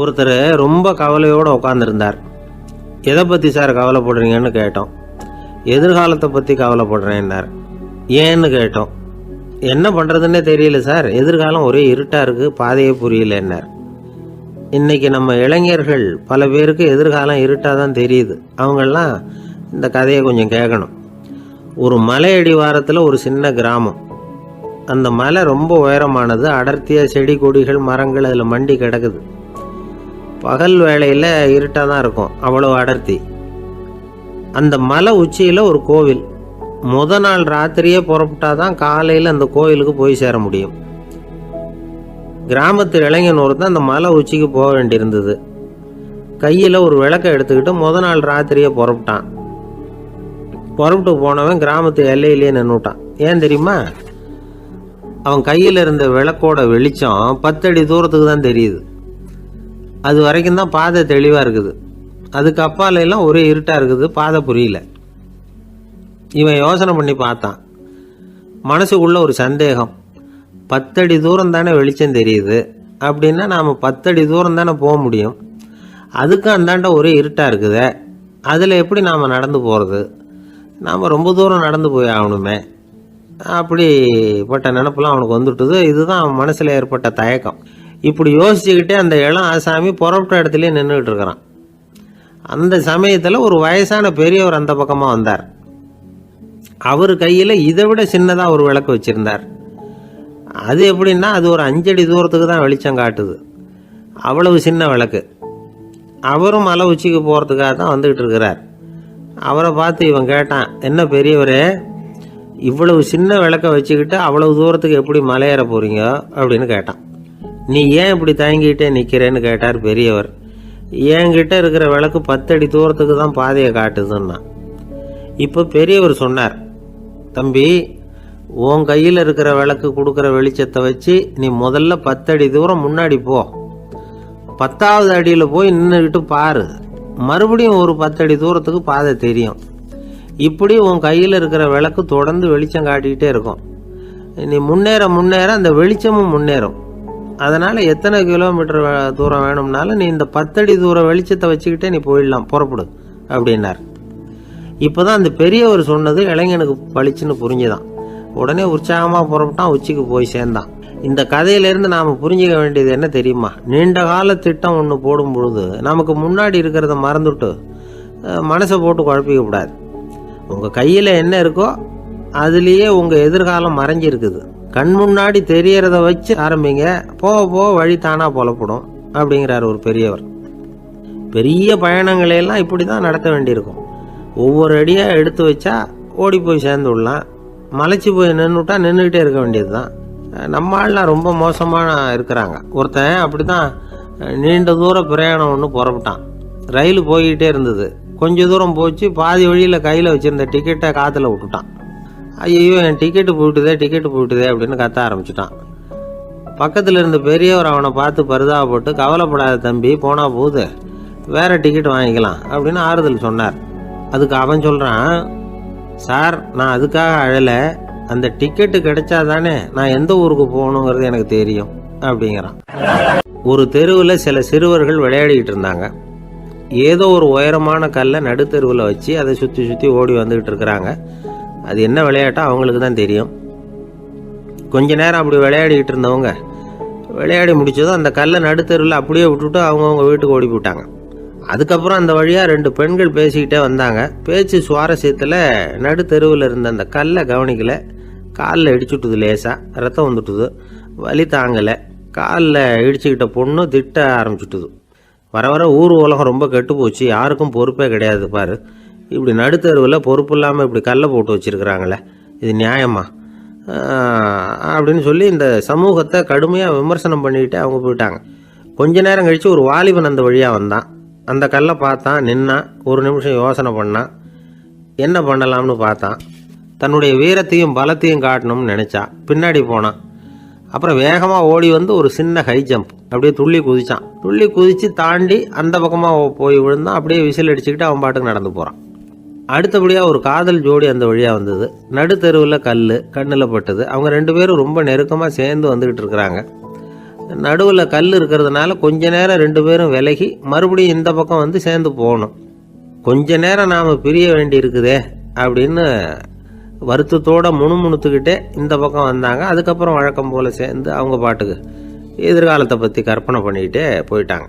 ஒருத்தர் ரொம்ப கவலையோடு உட்காந்துருந்தார் எதை பற்றி சார் கவலைப்படுறீங்கன்னு கேட்டோம். எதிர்காலத்தை பற்றி கவலைப்படுறேன்னார். ஏன்னு கேட்டோம். என்ன பண்ணுறதுன்னே தெரியல சார். எதிர்காலம் ஒரே இருட்டாக இருக்குது பாதையே புரியலன்னார். இன்றைக்கி நம்ம இளைஞர்கள் பல பேருக்கு எதிர்காலம் இருட்டாக தான் தெரியுது. அவங்கெல்லாம் இந்த கதையை கொஞ்சம் கேட்கணும் ஒரு மலை அடிவாரத்தில் ஒரு சின்ன கிராமம். அந்த மலை ரொம்ப உயரமானது. அடர்த்தியாக செடி கொடிகள் மரங்கள் அதில் மண்டி கிடக்குது. பகல் வேளையில் இருட்டாக தான் இருக்கும் அவ்வளோ அடர்த்தி. அந்த மலை உச்சியில் ஒரு கோவில். முத நாள் ராத்திரியே புறப்பட்டா தான் காலையில் அந்த கோவிலுக்கு போய் சேர முடியும். கிராமத்து இளைஞன் ஒருத்தன் அந்த மலை உச்சிக்கு போக வேண்டியிருந்தது. கையில் ஒரு விளக்கை எடுத்துக்கிட்டு முத நாள் ராத்திரியே புறப்பட்டான். புறப்பட்டு போனவன் கிராமத்து எல்லையிலேயே நின்றுட்டான் ஏன் தெரியுமா? அவன் கையில் இருந்த விளக்கோட வெளிச்சம் பத்தடி தூரத்துக்கு தான் தெரியுது. அது வரைக்கும் தான் பாதை தெளிவாக இருக்குது. அதுக்கு அப்பாலையெல்லாம் ஒரே இருட்டாக இருக்குது பாதை புரியல. இவன் யோசனை பண்ணி பார்த்தான். மனசுக்குள்ள ஒரு சந்தேகம். பத்தடி தூரம் தானே வெளிச்சம் தெரியுது? அப்படின்னா நாம் பத்தடி தூரம் தானே போக முடியும்? அதுக்கும் அந்தாண்ட ஒரே இருட்டாக இருக்குது. அதில் எப்படி நாம் நடந்து போகிறது நாம் ரொம்ப தூரம் நடந்து போய் ஆகணுமே. அப்படிப்பட்ட நினப்பெல்லாம் அவனுக்கு வந்துட்டுது. இதுதான் அவன் மனசில் ஏற்பட்ட தயக்கம். இப்படி யோசிச்சுக்கிட்டே அந்த இளம் ஆசாமி புறப்பட்ட இடத்துலேயே நின்றுக்கிட்டு இருக்கிறான் அந்த சமயத்தில் ஒரு வயசான பெரியவர் அந்த பக்கமாக வந்தார். அவர் கையில் இதை விட சின்னதாக ஒரு விளக்கு வச்சுருந்தார். அது எப்படின்னா அது ஒரு அஞ்சடி தூரத்துக்கு தான் வெளிச்சம் காட்டுது. அவ்வளவு சின்ன விளக்கு. அவரும் மலை உச்சிக்கு போகிறதுக்காக தான் வந்துக்கிட்டு இருக்கிறார். அவரை பார்த்து இவன் கேட்டான் என்ன பெரியவரே இவ்வளவு சின்ன விளக்க வச்சுக்கிட்டு அவ்வளவு தூரத்துக்கு எப்படி மலையேற போகிறீங்க அப்படின்னு கேட்டான். நீ ஏன் இப்படி தயங்கிட்டே நிற்கிறேன்னு கேட்டார் பெரியவர். என்கிட்ட இருக்கிற விளக்கு பத்தடி தூரத்துக்கு தான் பாதையை காட்டுதுன்னா. இப்போ பெரியவர் சொன்னார் தம்பி உன் கையில் இருக்கிற விளக்கு கொடுக்குற வெளிச்சத்தை வச்சு நீ முதல்ல பத்தடி தூரம் முன்னாடி போ. பத்தாவது அடியில் போய் நின்றுக்கிட்டு பாரு. மறுபடியும் ஒரு பத்தடி தூரத்துக்கு பாதை தெரியும். இப்படி உன் கையில் இருக்கிற விளக்கு தொடர்ந்து வெளிச்சம் காட்டிக்கிட்டே இருக்கும். நீ முன்னேற முன்னேற அந்த வெளிச்சமும் முன்னேறும். அதனால் எத்தனை கிலோமீட்டர் வே- தூரம் வேணும்னாலும் நீ இந்த பத்தடி தூரம் வெளிச்சத்தை வச்சுக்கிட்டே நீ போயிடலாம் புறப்படு அப்படின்னார். இப்போ தான் அந்த பெரியவர் சொன்னது இளைஞனுக்கு பளிச்சுன்னு புரிஞ்சுதான். உடனே உற்சாகமாக புறப்பட்டான் உச்சிக்கு போய் சேர்ந்தான். இந்த கதையிலேருந்து நாம் புரிஞ்சிக்க வேண்டியது என்ன தெரியுமா? நீண்ட கால திட்டம் ஒன்று போடும் பொழுது நமக்கு முன்னாடி இருக்கிறத மறந்துட்டு மனசை போட்டு குழப்பிக்க கூடாது. உங்கள் கையில் என்ன இருக்கோ அதுலேயே உங்கள் எதிர்காலம் மறைஞ்சிருக்குது. கண் முன்னாடி தெரியறத வச்சு ஆரம்பிங்க. போக போக வழி தானாக புலப்படும் அப்படிங்கிறார் ஒரு பெரியவர். பெரிய பயணங்களை எல்லாம் இப்படி தான் நடத்த வேண்டியிருக்கும். ஒவ்வொரு அடியாக எடுத்து வச்சா ஓடி போய் சேர்ந்து விடலாம். மலைச்சு போய் நின்றுட்டா நின்றுக்கிட்டே இருக்க வேண்டியது தான் நம்ம ஆள்லாம் ரொம்ப மோசமாக இருக்கிறாங்க. ஒருத்தன் அப்படி தான் நீண்ட தூர பிரயாணம் ஒன்று புறப்பட்டான். ரயில் போய்கிட்டே இருந்தது. கொஞ்ச தூரம் போச்சு பாதி வழியில் கையில் வச்சுருந்த டிக்கெட்டை காற்றுல விட்டுட்டான். ஐயோ என் டிக்கெட்டு போயிட்டுதே டிக்கெட்டு போயிட்டுதே அப்படின்னு கத்த ஆரம்பிச்சிட்டான். பக்கத்தில் இருந்த பெரியவர் அவனை பார்த்து பரிதாபப்பட்டு கவலைப்படாத தம்பி போனால் போகுது. வேறு டிக்கெட் வாங்கிக்கலாம் அப்படின்னு ஆறுதல் சொன்னார். அதுக்கு அவன் சொல்கிறான் சார் நான் அதுக்காக அழலை. அந்த டிக்கெட்டு கிடைச்சா தானே நான் எந்த ஊருக்கு போகணுங்கிறது எனக்கு தெரியும் அப்படிங்கிறான். ஒரு தெருவில் சில சிறுவர்கள் விளையாடிக்கிட்டு இருந்தாங்க. ஏதோ ஒரு உயரமான கல்லை நடுத்தெருவில் வச்சு அதை சுற்றி சுற்றி ஓடி வந்துக்கிட்டு இருக்கிறாங்க. அது என்ன விளையாட்டோ அவங்களுக்கு தான் தெரியும். கொஞ்ச நேரம் அப்படி விளையாடிக்கிட்டு இருந்தவங்க விளையாடி முடிச்சதும் அந்த கல்லை நடுத்தருவில் அப்படியே விட்டுட்டு அவங்கவுங்க வீட்டுக்கு ஓடி போட்டாங்க அதுக்கப்புறம் அந்த வழியாக ரெண்டு பெண்கள் பேசிக்கிட்டே வந்தாங்க. பேச்சு சுவாரஸ்யத்தில் நடுத்தெருவில் இருந்த அந்த கல்லை கவனிக்கலை. காலில் இடிச்சுட்டுது லேசாக ரத்தம் வந்துட்டுது. வலி தாங்கலை. காலில் இடிச்சுக்கிட்ட பொண்ணு திட்ட ஆரம்பிச்சுட்டுது. வர வர ஊர் உலகம் ரொம்ப கெட்டு போச்சு யாருக்கும் பொறுப்பே கிடையாது பாரு. இப்படி நடுத்தருவில் பொறுப்பு இல்லாமல் இப்படி கல்லை போட்டு வச்சிருக்கிறாங்களே இது நியாயமா? அப்படின்னு சொல்லி இந்த சமூகத்தை கடுமையாக விமர்சனம் பண்ணிக்கிட்டு அவங்க போயிட்டாங்க. கொஞ்ச நேரம் கழித்து ஒரு வாலிபன் அந்த வழியாக வந்தான். அந்த கல்லை பார்த்தான் நின்னான் ஒரு நிமிஷம் யோசனை பண்ணான் என்ன பண்ணலாம்னு பார்த்தான் தன்னுடைய வீரத்தையும் பலத்தையும் காட்டணும்னு நினச்சான் பின்னாடி போனான் அப்புறம் வேகமாக ஓடி வந்து ஒரு சின்ன ஹை ஜம்ப் அப்படியே துள்ளி குதிச்சான். துள்ளி குதித்து தாண்டி அந்த பக்கமாக போய் விழுந்தான். அப்படியே விசில் அடிச்சுக்கிட்டு அவன் பாட்டுக்கு நடந்து போகிறான் அடுத்தபடியாக ஒரு காதல் ஜோடி அந்த வழியாக வந்தது. நடுத்தெருவில் கல் கண்ணில் பட்டது. அவங்க ரெண்டு பேரும் ரொம்ப நெருக்கமாக சேர்ந்து வந்துக்கிட்டு இருக்கிறாங்க. நடுவில் கல் இருக்கிறதுனால கொஞ்ச நேரம் ரெண்டு பேரும் விலகி மறுபடியும் இந்த பக்கம் வந்து சேர்ந்து போகணும். கொஞ்ச நேரம் நாம் பிரிய வேண்டி இருக்குதே அப்படின்னு வருத்தத்தோட முணுமுணுத்துக்கிட்டே இந்த பக்கம் வந்தாங்க. அதுக்கப்புறம் வழக்கம் போல் சேர்ந்து அவங்க பாட்டுக்கு எதிர்காலத்தை பற்றி கற்பனை பண்ணிக்கிட்டே போயிட்டாங்க.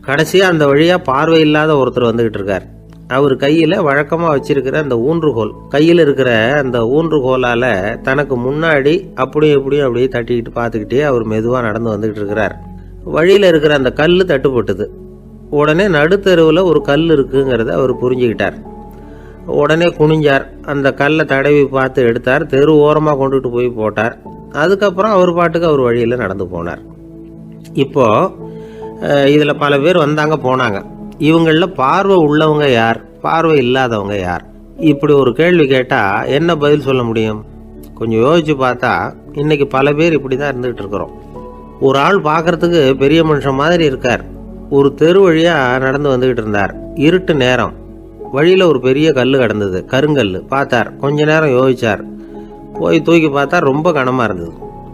கடைசியாக அந்த வழியாக பார்வை இல்லாத ஒருத்தர் வந்துக்கிட்டு இருக்கார். அவர் கையில் வழக்கமாக வச்சிருக்கிற அந்த ஊன்றுகோல் கையில் இருக்கிற அந்த ஊன்றுகோலால் தனக்கு முன்னாடி அப்படியும் இப்படியும் அப்படியே தட்டிக்கிட்டு பார்த்துக்கிட்டே அவர் மெதுவாக நடந்து வந்துக்கிட்டு இருக்கிறார். வழியில் இருக்கிற அந்த கல் தட்டுப்பட்டுது. உடனே நடுத்தெருவில் ஒரு கல் இருக்குங்கிறத அவர் புரிஞ்சுக்கிட்டார். உடனே குனிஞ்சார். அந்த கல்லை தடவி பார்த்து எடுத்தார். தெரு ஓரமாக கொண்டுட்டு போய் போட்டார். அதுக்கப்புறம் அவர் பாட்டுக்கு அவர் வழியில் நடந்து போனார். இப்போது இதில் பல பேர் வந்தாங்க போனாங்க. இவங்களில் பார்வை உள்ளவங்க யார்? பார்வை இல்லாதவங்க யார்? இப்படி ஒரு கேள்வி கேட்டால் என்ன பதில் சொல்ல முடியும்? கொஞ்சம் யோசிச்சு பார்த்தா இன்னைக்கு பல பேர் இப்படி தான் இருந்துகிட்டு இருக்கிறோம். ஒரு ஆள் பார்க்கறதுக்கு பெரிய மனுஷன் மாதிரி இருக்கார். ஒரு தெரு வழியாக நடந்து வந்துக்கிட்டு இருந்தார். இருட்டு நேரம். வழியில் ஒரு பெரிய கல் கிடந்தது. கருங்கல் பார்த்தார். கொஞ்ச நேரம் யோசிச்சார். போய் தூக்கி பார்த்தா ரொம்ப கனமாக இருந்தது.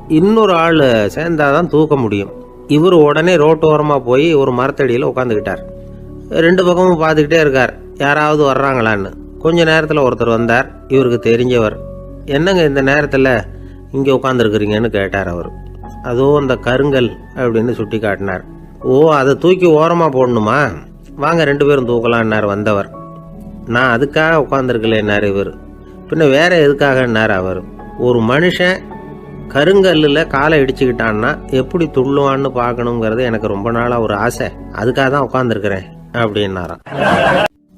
இன்னொரு ஆள் சேர்ந்தாதான் தூக்க முடியும். இவர் உடனே ரோட்டோரமாக போய் ஒரு மரத்தடியில் உட்காந்துக்கிட்டார் ரெண்டு பக்கமும் பார்த்துக்கிட்டே இருக்கார். யாராவது வர்றாங்களான்னு. கொஞ்ச நேரத்தில் ஒருத்தர் வந்தார். இவருக்கு தெரிஞ்சவர். என்னங்க இந்த நேரத்தில் இங்கே உட்காந்துருக்குறீங்கன்னு கேட்டார் அவர். அதுவும் அந்த கருங்கல் அப்படின்னு சுட்டி காட்டினார். ஓ அதை தூக்கி ஓரமாக போடணுமா? வாங்க ரெண்டு பேரும் தூக்கலான்னார் வந்தவர். நான் அதுக்காக உட்காந்துருக்கலன்னார் இவர். பின்ன வேற எதுக்காகன்னார் அவர். ஒரு மனுஷன் கருங்கல்லில் காலை இடிச்சுக்கிட்டான்னா எப்படி துள்ளுவான்னு பார்க்கணுங்கிறது எனக்கு ரொம்ப நாளாக ஒரு ஆசை. அதுக்காக தான் உட்காந்துருக்குறேன் அப்படின்னாராம்.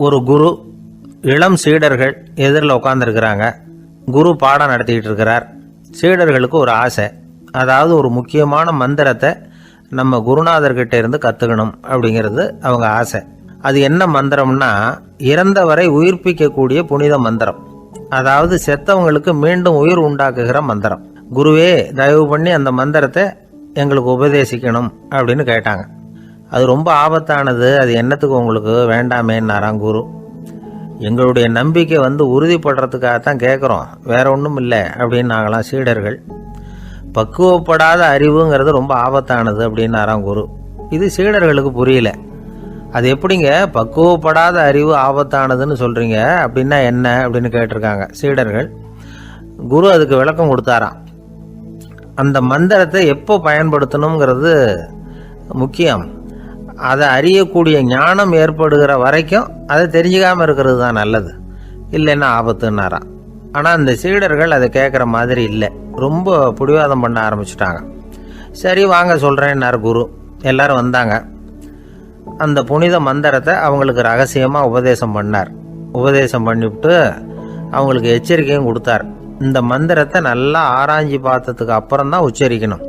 ஒரு குரு இளம் சீடர்கள் எதிரில் உட்காந்துருக்கிறாங்க குரு பாடம் நடத்திக்கிட்டு இருக்கிறார் சீடர்களுக்கு ஒரு ஆசை. அதாவது ஒரு முக்கியமான மந்திரத்தை நம்ம குருநாதர்கிட்ட இருந்து கற்றுக்கணும் அப்படிங்கிறது அவங்க ஆசை. அது என்ன மந்திரம்னா இறந்தவரை உயிர்ப்பிக்கக்கூடிய புனித மந்திரம். அதாவது செத்தவங்களுக்கு மீண்டும் உயிர் உண்டாக்குகிற மந்திரம். குருவே தயவு பண்ணி அந்த மந்திரத்தை எங்களுக்கு உபதேசிக்கணும் அப்படின்னு கேட்டாங்க. அது ரொம்ப ஆபத்தானது. அது என்னத்துக்கு உங்களுக்கு? வேண்டாமேன்னாராம் குரு. எங்களுடைய நம்பிக்கை வந்து உறுதிப்படுறதுக்காக தான் கேட்குறோம் வேற ஒன்றும் இல்லை அப்படின்னு நாங்களாம் சீடர்கள். பக்குவப்படாத அறிவுங்கிறது ரொம்ப ஆபத்தானது அப்படின்னாராம் குரு. இது சீடர்களுக்கு புரியல. அது எப்படிங்க? பக்குவப்படாத அறிவு ஆபத்தானதுன்னு சொல்கிறீங்க அப்படின்னா என்ன அப்படின்னு கேட்டிருக்காங்க சீடர்கள். குரு அதுக்கு விளக்கம் கொடுத்தாராம். அந்த மந்திரத்தை எப்போ பயன்படுத்தணுங்கிறது முக்கியம். அதை அறியக்கூடிய ஞானம் ஏற்படுகிற வரைக்கும் அதை தெரிஞ்சுக்காமல் இருக்கிறது தான் நல்லது. இல்லைன்னா ஆபத்துன்னாராம். ஆனால் அந்த சீடர்கள் அதை கேட்குற மாதிரி இல்லை. ரொம்ப பிடிவாதம் பண்ண ஆரம்பிச்சிட்டாங்க. சரி வாங்க சொல்கிறேன்னார் குரு. எல்லாரும் வந்தாங்க. அந்த புனித மந்திரத்தை அவங்களுக்கு ரகசியமாக உபதேசம் பண்ணார். உபதேசம் பண்ணிவிட்டு அவங்களுக்கு எச்சரிக்கையும் கொடுத்தார். இந்த மந்திரத்தை நல்லா ஆராய்ஞ்சி பார்த்ததுக்கு அப்புறம் தான் உச்சரிக்கணும்.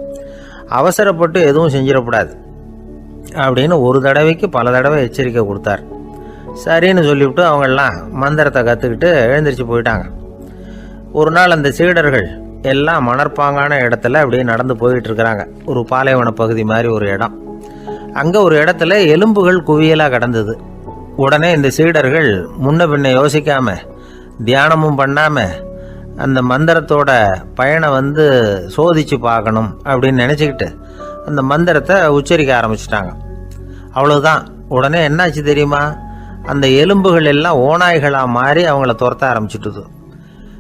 அவசரப்பட்டு எதுவும் செஞ்சிடக்கூடாது. அப்படின்னு ஒரு தடவைக்கு பல தடவை எச்சரிக்கை கொடுத்தார். சரின்னு சொல்லிவிட்டு அவங்கெல்லாம் மந்திரத்தை கற்றுக்கிட்டு எழுந்திரிச்சு போயிட்டாங்க. ஒரு நாள் அந்த சீடர்கள் எல்லாம் மணற்பாங்கான இடத்துல அப்படியே நடந்து போயிட்டு இருக்கிறாங்க ஒரு பாலைவன பகுதி மாதிரி ஒரு இடம். அங்கே ஒரு இடத்துல எலும்புகள் குவியலாக கிடந்தது. உடனே இந்த சீடர்கள் முன்ன பின்ன யோசிக்காமல் தியானமும் பண்ணாமல் அந்த மந்திரத்தோட பயனை வந்து சோதிச்சு பார்க்கணும் அப்படின்னு நினச்சிக்கிட்டு அந்த மந்திரத்தை உச்சரிக்க ஆரம்பிச்சிட்டாங்க. அவ்வளோதான் உடனே என்னாச்சு தெரியுமா? அந்த எலும்புகள் எல்லாம் ஓநாய்களாக மாறி அவங்கள துரத்த ஆரம்பிச்சிட்டுது.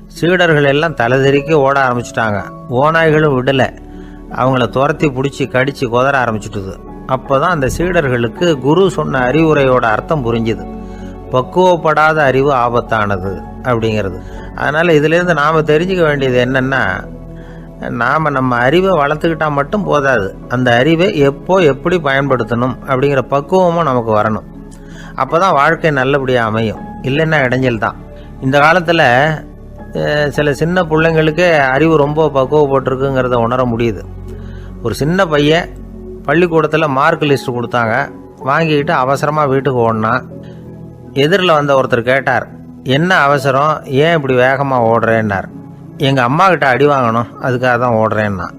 சீடர்கள் எல்லாம் தலைதெறிக்க ஓட ஆரம்பிச்சிட்டாங்க. ஓநாய்களும் விடலை. அவங்கள துரத்தி பிடிச்சி கடித்து குதற ஆரம்பிச்சிட்டுது. அப்போ தான் அந்த சீடர்களுக்கு குரு சொன்ன அறிவுரையோட அர்த்தம் புரிஞ்சுது. பக்குவப்படாத அறிவு ஆபத்தானது அப்படிங்கிறது. அதனால் இதிலேருந்து நாம் தெரிஞ்சுக்க வேண்டியது என்னென்னா நாம் நம்ம அறிவை வளர்த்துக்கிட்டால் மட்டும் போதாது. அந்த அறிவை எப்போ எப்படி பயன்படுத்தணும் அப்படிங்கிற பக்குவமும் நமக்கு வரணும். அப்போ தான் வாழ்க்கை நல்லபடியாக அமையும். இல்லைன்னா இடைஞ்சல் தான். இந்த காலத்தில் சில சின்ன பிள்ளைங்களுக்கே அறிவு ரொம்ப பக்குவப்பட்டிருக்குங்கிறத உணர முடியுது. ஒரு சின்ன பையன் பள்ளிக்கூடத்தில் மார்க் லிஸ்ட் கொடுத்தாங்க. வாங்கிக்கிட்டு அவசரமாக வீட்டுக்கு ஓடினான் எதிரில் வந்த ஒருத்தர் கேட்டார் என்ன அவசரம்? ஏன் இப்படி வேகமாக ஓடுறேன்னார்? எங்கள் அம்மாக்கிட்ட அடி வாங்கணும். அதுக்காக தான் ஓடுறேன்னா.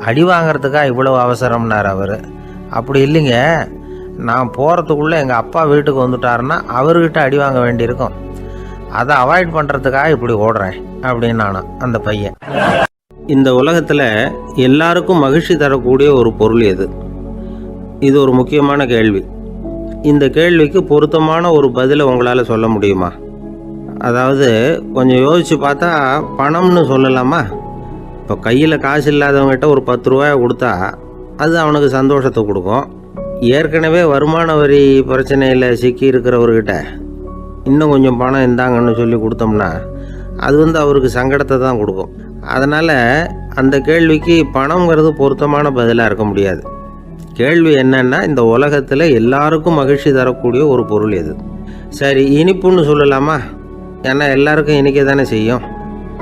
அடி வாங்கிறதுக்காக இவ்வளவு அவசரம்னார் அவர். அப்படி இல்லைங்க. நான் போகிறதுக்குள்ளே எங்கள் அப்பா வீட்டுக்கு வந்துட்டாருன்னா அவர்கிட்ட அடி வாங்க வேண்டியிருக்கும். அதை அவாய்ட் பண்ணுறதுக்காக இப்படி ஓடுறேன் அப்படின்னு நானும் அந்த பையன். இந்த உலகத்தில் எல்லாருக்கும் மகிழ்ச்சி தரக்கூடிய ஒரு பொருள் எது? இது ஒரு முக்கியமான கேள்வி. இந்த கேள்விக்கு பொருத்தமான ஒரு பதிலை உங்களால் சொல்ல முடியுமா? அதாவது கொஞ்சம் யோசித்து பார்த்தா பணம்னு சொல்லலாமா? இப்போ கையில் காசு இல்லாதவங்ககிட்ட ஒரு பத்து ரூபாயை கொடுத்தா அது அவனுக்கு சந்தோஷத்தை கொடுக்கும். ஏற்கனவே வருமான வரி பிரச்சனையில் சிக்கி இருக்கிறவர்கிட்ட இன்னும் கொஞ்சம் பணம் இந்தாங்கன்னு சொல்லி கொடுத்தோம்னா அது வந்து அவருக்கு சங்கடத்தை தான் கொடுக்கும். அதனால் அந்த கேள்விக்கு பணங்கிறது பொருத்தமான பதிலாக இருக்க முடியாது. கேள்வி என்னென்னா இந்த உலகத்தில் எல்லாருக்கும் மகிழ்ச்சி தரக்கூடிய ஒரு பொருள் எது? சரி இனிப்புன்னு சொல்லலாமா? ஏன்னா எல்லாருக்கும் இன்றைக்கி தானே செய்யும்.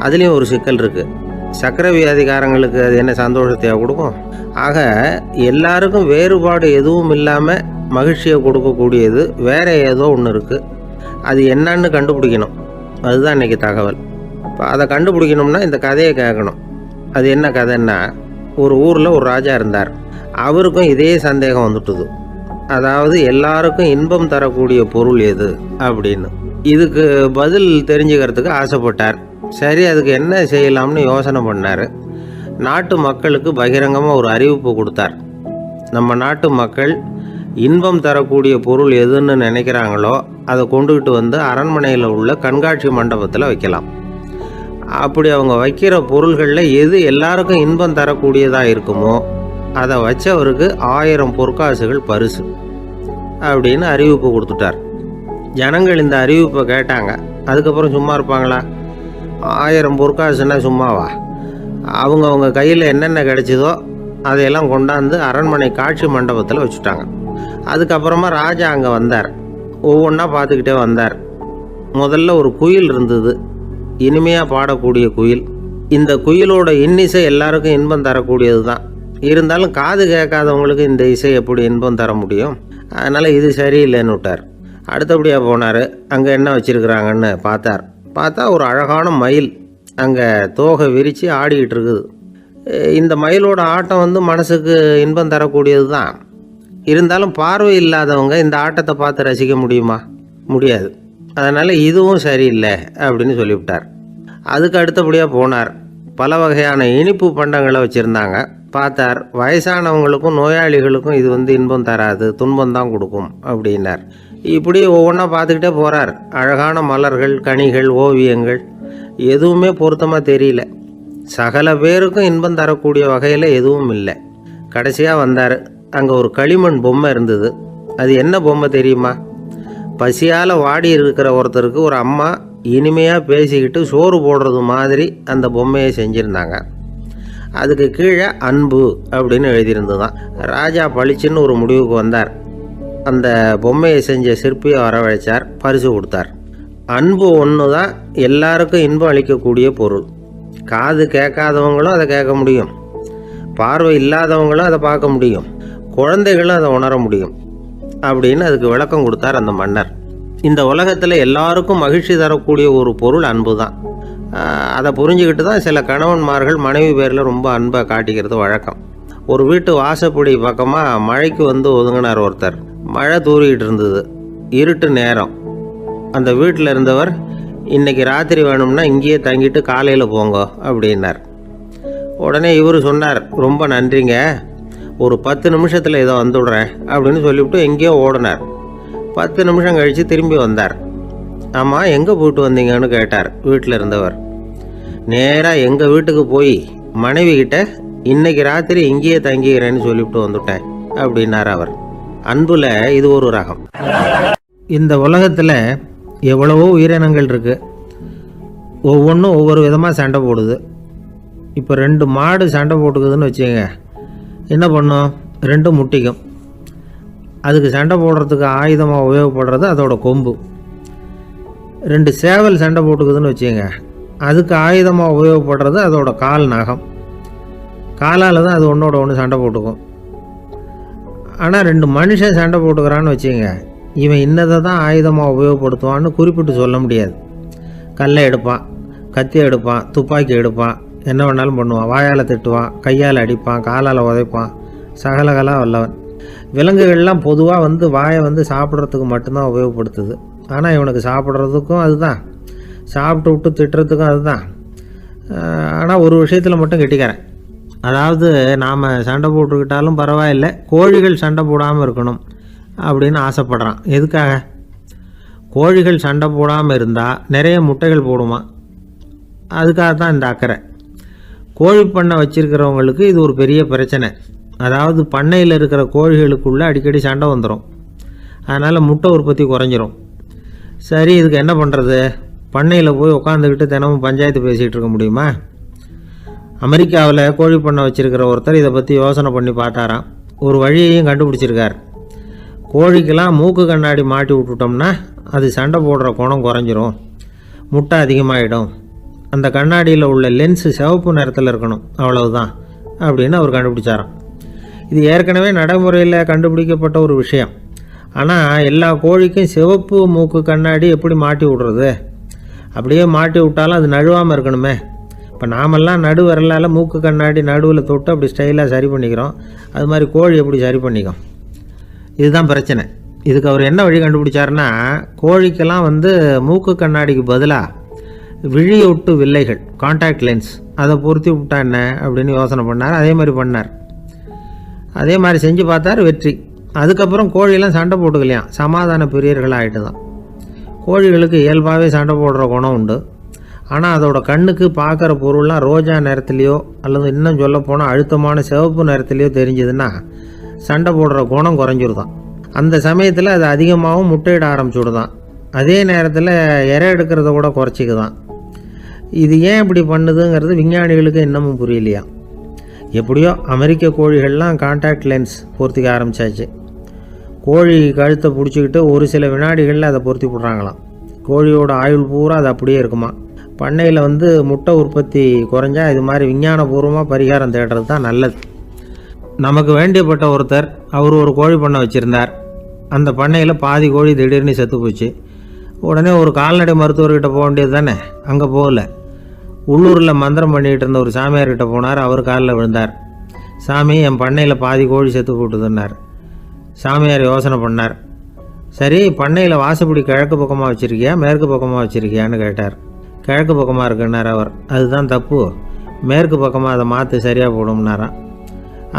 அதுலேயும் ஒரு சிக்கல் இருக்குது சக்கரை வியாதிகாரங்களுக்கு அது என்ன சந்தோஷத்தையாக கொடுக்கும்? ஆக எல்லாருக்கும் வேறுபாடு எதுவும் இல்லாமல் மகிழ்ச்சியை கொடுக்கக்கூடியது வேறு ஏதோ ஒன்று இருக்குது அது என்னன்னு கண்டுபிடிக்கணும். அதுதான் இன்னைக்கு தகவல். இப்போ அதை கண்டுபிடிக்கணும்னா இந்த கதையை கேட்கணும். அது என்ன கதைன்னா ஒரு ஊரில் ஒரு ராஜா இருந்தார். அவருக்கும் இதே சந்தேகம் வந்துட்டுது. அதாவது எல்லாருக்கும் இன்பம் தரக்கூடிய பொருள் எது? அப்படின்னு. இதுக்கு பதில் தெரிஞ்சுக்கிறதுக்கு ஆசைப்பட்டார். சரி அதுக்கு என்ன செய்யலாம்னு யோசனை பண்ணார். நாட்டு மக்களுக்கு பகிரங்கமாக ஒரு அறிவிப்பு கொடுத்தார். நம்ம நாட்டு மக்கள் இன்பம் தரக்கூடிய பொருள் எதுன்னு நினைக்கிறாங்களோ அதை கொண்டுகிட்டு வந்து அரண்மனையில் உள்ள கண்காட்சி மண்டபத்தில் வைக்கலாம். அப்படி அவங்க வைக்கிற பொருள்களில் எது எல்லாருக்கும் இன்பம் தரக்கூடியதாக இருக்குமோ அதை வச்சவருக்கு ஆயிரம் பொற்காசுகள் பரிசு அப்படின்னு அறிவிப்பு கொடுத்துட்டார். ஜனங்கள் இந்த அறிவிப்பை கேட்டாங்க. அதுக்கப்புறம் சும்மா இருப்பாங்களா? ஆயிரம் பொற்காசுன்னா சும்மாவா? அவங்க அவங்க கையில் என்னென்ன கிடைச்சதோ அதையெல்லாம் கொண்டாந்து அரண்மனை காட்சி மண்டபத்தில் வச்சுட்டாங்க. அதுக்கப்புறமா ராஜா அங்கே வந்தார். ஒவ்வொன்றா பார்த்துக்கிட்டே வந்தார். முதல்ல ஒரு குயில் இருந்தது. இனிமையாக பாடக்கூடிய குயில். இந்த குயிலோட இன்னிசை எல்லாருக்கும் இன்பம் தரக்கூடியது தான் இருந்தாலும் காது கேட்காதவங்களுக்கு இந்த இசை எப்படி இன்பம் தர முடியும்? அதனால் இது சரியில்லைன்னு விட்டார். அடுத்தபடியாக போனார். அங்கே என்ன வச்சுருக்குறாங்கன்னு பார்த்தார். பார்த்தா ஒரு அழகான மயில் அங்கே தோகை விரித்து ஆடிக்கிட்டு இருக்குது. இந்த மயிலோட ஆட்டம் வந்து மனசுக்கு இன்பம் தரக்கூடியது தான். இருந்தாலும் பார்வை இல்லாதவங்க இந்த ஆட்டத்தை பார்த்து ரசிக்க முடியுமா? முடியாது. அதனால் இதுவும் சரியில்லை அப்படின்னு சொல்லிவிட்டார். அதுக்கு அடுத்தபடியாக போனார். பல வகையான இனிப்பு பண்டங்களை வச்சுருந்தாங்க. பார்த்தார் வயசானவங்களுக்கும் நோயாளிகளுக்கும் இது வந்து இன்பம் தராது துன்பம் தான் கொடுக்கும் அப்படின்னார். இப்படி ஒவ்வொன்றா பார்த்துக்கிட்டே போகிறார் அழகான மலர்கள் கனிகள் ஓவியங்கள். எதுவுமே பொருத்தமாக தெரியல. சகல பேருக்கும் இன்பம் தரக்கூடிய வகையில் எதுவும் இல்லை. கடைசியாக வந்தார். அங்கே ஒரு களிமண் பொம்மை இருந்தது. அது என்ன பொம்மை தெரியுமா? பசியால் வாடி இருக்கிற ஒருத்தருக்கு ஒரு அம்மா இனிமையாக பேசிக்கிட்டு சோறு போடுறது மாதிரி அந்த பொம்மையை செஞ்சுருந்தாங்க. அதுக்கு கீழே அன்பு அப்படின்னு எழுதியிருந்ததுதான். ராஜா பளிச்சுன்னு ஒரு முடிவுக்கு வந்தார். அந்த பொம்மையை செஞ்ச சிற்பியை வரவழைச்சார் பரிசு கொடுத்தார். அன்பு ஒன்று தான் எல்லாருக்கும் இன்பம் அளிக்கக்கூடிய பொருள். காது கேட்காதவங்களும் அதை கேட்க முடியும். பார்வை இல்லாதவங்களும் அதை பார்க்க முடியும். குழந்தைகளும் அதை உணர முடியும். அப்படின்னு அதுக்கு விளக்கம் கொடுத்தார் அந்த மன்னர். இந்த உலகத்தில் எல்லாருக்கும் மகிழ்ச்சி தரக்கூடிய ஒரு பொருள் அன்பு தான் அதை புரிஞ்சுக்கிட்டு தான் சில கணவன்மார்கள் மனைவி பேரில் ரொம்ப அன்பை காட்டிக்கிறது வழக்கம். ஒரு வீட்டு வாசப்படி பக்கமாக மழைக்கு வந்து ஒதுங்கினார் ஒருத்தர். மழை தூறிக்கிட்டு இருந்தது இருட்டு நேரம். அந்த வீட்டில் இருந்தவர் இன்னைக்கு ராத்திரி வேணும்னா இங்கேயே தங்கிட்டு காலையில் போங்க அப்படின்னார். உடனே இவர் சொன்னார் ரொம்ப நன்றிங்க. ஒரு பத்து நிமிஷத்தில் இதை வந்துவிடுறேன் அப்படின்னு சொல்லிவிட்டு எங்கேயோ ஓடினார். பத்து நிமிஷம் கழித்து திரும்பி வந்தார். ஆமாம் எங்கே போயிட்டு வந்தீங்கன்னு கேட்டார் வீட்டில் இருந்தவர். நேராக எங்கள் வீட்டுக்கு போய் மனைவி கிட்ட இன்னைக்கு ராத்திரி இங்கேயே தங்கிக்கிறேன்னு சொல்லிவிட்டு வந்துட்டேன் அப்படின்னார் அவர். அன்புல இது ஒரு ரகம். இந்த உலகத்தில் எவ்வளவோ உயிரினங்கள் இருக்குது ஒவ்வொன்றும் ஒவ்வொரு விதமாக சண்டை போடுது. இப்போ ரெண்டு மாடு சண்டை போட்டுக்குதுன்னு வச்சுக்கோங்க. என்ன பண்ணும்? ரெண்டும் முட்டிக்கும். அதுக்கு சண்டை போடுறதுக்கு ஆயுதமாக உபயோகப்படுறது அதோட கொம்பு. ரெண்டு சேவல் சண்டை போட்டுக்குதுன்னு வச்சுக்கோங்க. அதுக்கு ஆயுதமாக உபயோகப்படுறது அதோட கால் நகம். காலால் தான் அது ஒன்றோட ஒன்று சண்டை போட்டுக்கும். ஆனால் ரெண்டு மனுஷன் சண்டை போட்டுக்கிறான்னு வச்சுங்க இவன் இன்னதை தான் ஆயுதமாக உபயோகப்படுத்துவான்னு குறிப்பிட்டு சொல்ல முடியாது. கல்லை எடுப்பான் கத்தி எடுப்பான் துப்பாக்கி எடுப்பான் என்ன வேணாலும் பண்ணுவான். வாயால் திட்டுவான் கையால் அடிப்பான் காலால் உதைப்பான் சகலகலாக வல்லவன். விலங்குகள்லாம் பொதுவாக வந்து வாயை வந்து சாப்பிட்றதுக்கு மட்டும்தான் உபயோகப்படுத்துது. ஆனால் இவனுக்கு சாப்பிட்றதுக்கும் அதுதான். சாப்பிட்டு விட்டு திட்டுறதுக்கும் அதுதான். ஆனால் ஒரு விஷயத்தில் மட்டும் கெட்டிக்கிறேன் அதாவது நாம் சண்டை போட்டுக்கிட்டாலும் பரவாயில்லை கோழிகள் சண்டை போடாமல் இருக்கணும் அப்படின்னு ஆசைப்படுறான். எதுக்காக? கோழிகள் சண்டை போடாமல் இருந்தால் நிறைய முட்டைகள் போடுமா? அதுக்காக தான் இந்த அக்கறை. கோழி பண்ணை வச்சுருக்கிறவங்களுக்கு இது ஒரு பெரிய பிரச்சனை. அதாவது பண்ணையில் இருக்கிற கோழிகளுக்குள்ளே அடிக்கடி சண்டை வந்துடும் அதனால் முட்டை உற்பத்தி குறைஞ்சிரும். சரி இதுக்கு என்ன பண்ணுறது பண்ணையில் போய் உட்காந்துக்கிட்டு தினமும் பஞ்சாயத்து பேசிகிட்டு இருக்க முடியுமா? அமெரிக்காவில் கோழி பண்ணை வச்சுருக்கிற ஒருத்தர் இதை பற்றி யோசனை பண்ணி பார்த்தாராம். ஒரு வழியையும் கண்டுபிடிச்சிருக்கார். கோழிக்கெல்லாம் மூக்கு கண்ணாடி மாட்டி விட்டுட்டோம்னா அது சண்டை போடுற குணம் குறைஞ்சிரும். முட்டை அதிகமாகிடும் அந்த கண்ணாடியில் உள்ள லென்ஸு சிவப்பு நிறத்தில் இருக்கணும். அவ்வளவுதான் அப்படின்னு அவர் கண்டுபிடிச்சாராம். இது ஏற்கனவே நடைமுறையில் கண்டுபிடிக்கப்பட்ட ஒரு விஷயம். ஆனால் எல்லா கோழிக்கும் சிவப்பு மூக்கு கண்ணாடி எப்படி மாட்டி விடுறது? அப்படியே மாட்டி விட்டாலும் அது நழுவாமல் இருக்கணுமே. இப்போ நாமெல்லாம் நடு வரலால் மூக்கு கண்ணாடி நடுவில் தொட்டு அப்படி ஸ்டைலாக சரி பண்ணிக்கிறோம். அது மாதிரி கோழி எப்படி சரி பண்ணிக்கும்? இதுதான் பிரச்சனை. இதுக்கு அவர் என்ன வழி கண்டுபிடிச்சாருன்னா கோழிக்கெல்லாம் வந்து மூக்கு கண்ணாடிக்கு பதிலாக விழியொட்டு வில்லைகள் காண்டாக்ட் லென்ஸ் அதை பொருத்தி விட்டா என்ன அப்படின்னு யோசனை பண்ணார். அதே மாதிரி பண்ணார். அதே மாதிரி செஞ்சு பார்த்தார் வெற்றி. அதுக்கப்புறம் கோழியெல்லாம் சண்டை போட்டுக்கலையாம். சமாதான பிரியர்கள் ஆகிட்டு தான் கோழிகளுக்கு இயல்பாகவே சண்டை போடுற குணம் உண்டு. ஆனால் அதோட கண்ணுக்கு பார்க்குற பொருள்லாம் ரோஜா நிறத்துலையோ அல்லது இன்னும் சொல்ல போனால் அழுத்தமான சிவப்பு நிறத்துலையோ தெரிஞ்சதுன்னா சண்டை போடுற குணம் குறைஞ்சிருதான். அந்த சமயத்தில் அது அதிகமாகவும் முட்டையிட ஆரம்பிச்சுடுதான். அதே நேரத்தில் இறை எடுக்கிறத கூட குறைச்சிக்குதான். இது ஏன் இப்படி பண்ணுதுங்கிறது விஞ்ஞானிகளுக்கு இன்னமும் புரியலையா? எப்படியோ அமெரிக்க கோழிகள்லாம் காண்டாக்ட் லென்ஸ் பொருத்திக்க ஆரம்பிச்சாச்சு. கோழி கழுத்தை பிடிச்சிக்கிட்டு ஒரு சில வினாடிகளில் அதை பொருத்தி விட்றாங்களாம் கோழியோட ஆயுள் பூரா அது அப்படியே இருக்குமா? பண்ணையில் வந்து முட்டை உற்பத்தி குறைஞ்சா இது மாதிரி விஞ்ஞானபூர்வமாக பரிகாரம் தேடுறது தான் நல்லது. நமக்கு வேண்டியப்பட்ட ஒருத்தர் அவர் ஒரு கோழி பண்ணை வச்சுருந்தார். அந்த பண்ணையில் பாதி கோழி திடீர்னு செத்து போச்சு. உடனே ஒரு கால்நடை மருத்துவர்கிட்ட போக வேண்டியது தானே? அங்கே போகல. உள்ளூரில் மந்திரம் பண்ணிகிட்டு இருந்த ஒரு சாமியார்கிட்ட போனார் அவர் காலில் விழுந்தார். சாமி என் பண்ணையில் பாதி கோழி செத்து போட்டுதுன்னார். சாமியார் யோசனை பண்ணார். சரி பண்ணையில் வாசப்படி கிழக்கு பக்கமாக வச்சுருக்கியா மேற்கு பக்கமாக வச்சுருக்கியான்னு கேட்டார். கிழக்கு பக்கமாக இருக்குன்னார் அவர். அதுதான் தப்பு. மேற்கு பக்கமாக அதை மாற்றி சரியாக போடும்னாராம்.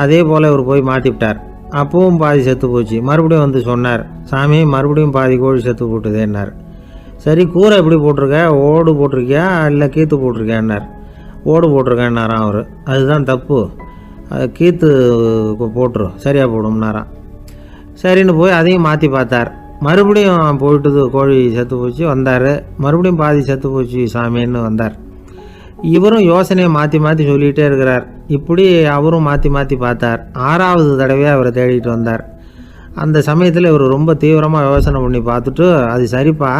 அதே போல் இவர் போய் மாற்றிவிட்டார் அப்பவும் பாதி செத்து போச்சு. மறுபடியும் வந்து சொன்னார் சாமி மறுபடியும் பாதி கோழி செத்து போட்டுதேன்னார். சரி கூரை எப்படி போட்டிருக்க? ஓடு போட்டிருக்கியா? இல்லை கீத்து போட்டிருக்கியான்னார். ஓடு போட்டிருக்கேன்னாராம் அவர். அதுதான் தப்பு. அது கீத்து போட்டுரும். சரியாக போடும்னாராம். சரின்னு போய் அதையும் மாற்றி பார்த்தார். மறுபடியும் போயிட்டுது கோழி செத்து போச்சு வந்தார். மறுபடியும் பாதி செத்து போச்சு சாமின்னு வந்தார். இவரும் யோசனையை மாற்றி மாற்றி சொல்லிகிட்டே இருக்கிறார். இப்படி அவரும் மாற்றி மாற்றி பார்த்தார். ஆறாவது தடவையாக அவரை தேடிட்டு வந்தார். அந்த சமயத்தில் இவர் ரொம்ப தீவிரமாக யோசனை பண்ணி பார்த்துட்டு அது சரிப்பா.